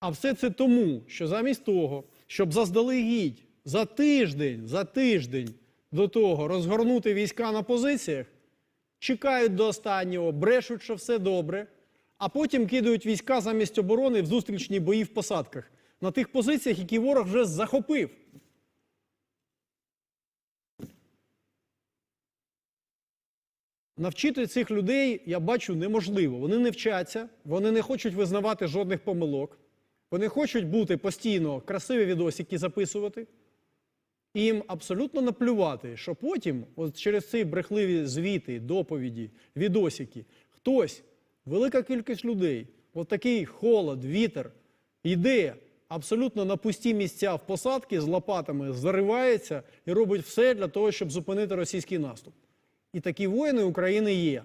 А все це тому, що замість того, щоб заздалегідь за тиждень, за тиждень до того розгорнути війська на позиціях, чекають до останнього, брешуть, що все добре, а потім кидають війська замість оборони в зустрічні бої в посадках на тих позиціях, які ворог вже захопив. Навчити цих людей, я бачу, неможливо. Вони не вчаться, вони не хочуть визнавати жодних помилок, вони хочуть бути постійно красиві відосики записувати. І їм абсолютно наплювати, що потім, от через ці брехливі звіти, доповіді, відосики, хтось, велика кількість людей, от такий холод, вітер, йде абсолютно на пусті місця в посадки з лопатами, заривається і робить все для того, щоб зупинити російський наступ. І такі воїни України є.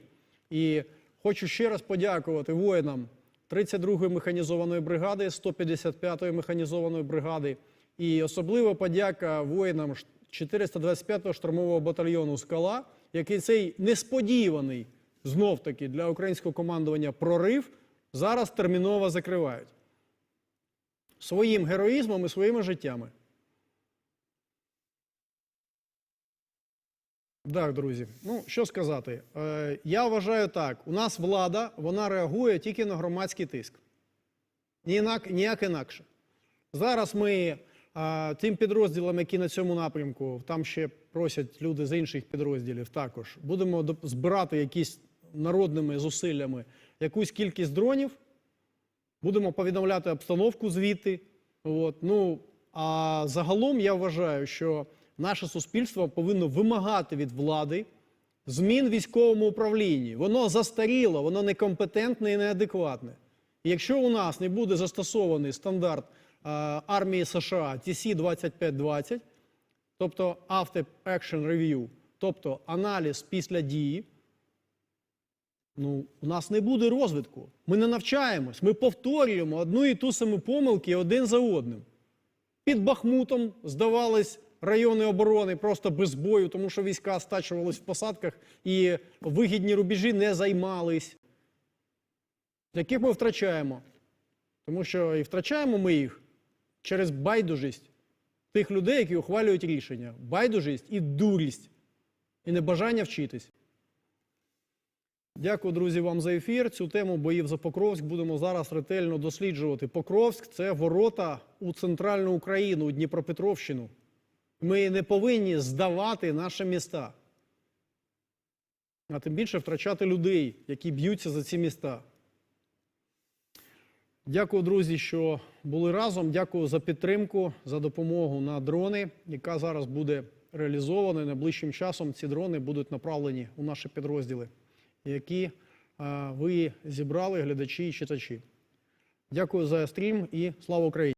І хочу ще раз подякувати воїнам 32-ї механізованої бригади, 155-ї механізованої бригади. І особлива подяка воїнам 425-го штурмового батальйону Скала, який цей несподіваний знов-таки для українського командування прорив зараз терміново закривають своїм героїзмом і своїми життями. Так, друзі, ну що сказати, е, я вважаю так: у нас влада вона реагує тільки на громадський тиск. Ніяк, ніяк інакше. Зараз ми е, тим підрозділам, які на цьому напрямку, там ще просять люди з інших підрозділів, також будемо збирати якісь народними зусиллями якусь кількість дронів, будемо повідомляти обстановку звідти. От. Ну, а загалом я вважаю, що наше суспільство повинно вимагати від влади змін в військовому управлінні. Воно застаріло, воно некомпетентне і неадекватне. І якщо у нас не буде застосований стандарт е, армії США TC-2520, тобто After Action Review, тобто аналіз після дії, ну, у нас не буде розвитку. Ми не навчаємось, ми повторюємо одну і ту саму помилки один за одним. Під Бахмутом здавались райони оборони просто без бою, тому що війська стачувались в посадках і вигідні рубежі не займались. Яких ми втрачаємо. Тому що і втрачаємо ми їх через байдужість тих людей, які ухвалюють рішення. Байдужість і дурість, і небажання вчитись. Дякую, друзі, вам за ефір. Цю тему боїв за Покровськ будемо зараз ретельно досліджувати. Покровськ це ворота у центральну Україну, у Дніпропетровщину. Ми не повинні здавати наші міста, а тим більше втрачати людей, які б'ються за ці міста. Дякую, друзі, що були разом. Дякую за підтримку, за допомогу на дрони, яка зараз буде реалізована. Найближчим часом ці дрони будуть направлені у наші підрозділи, які е, ви зібрали, глядачі і читачі. Дякую за стрім і слава Україні!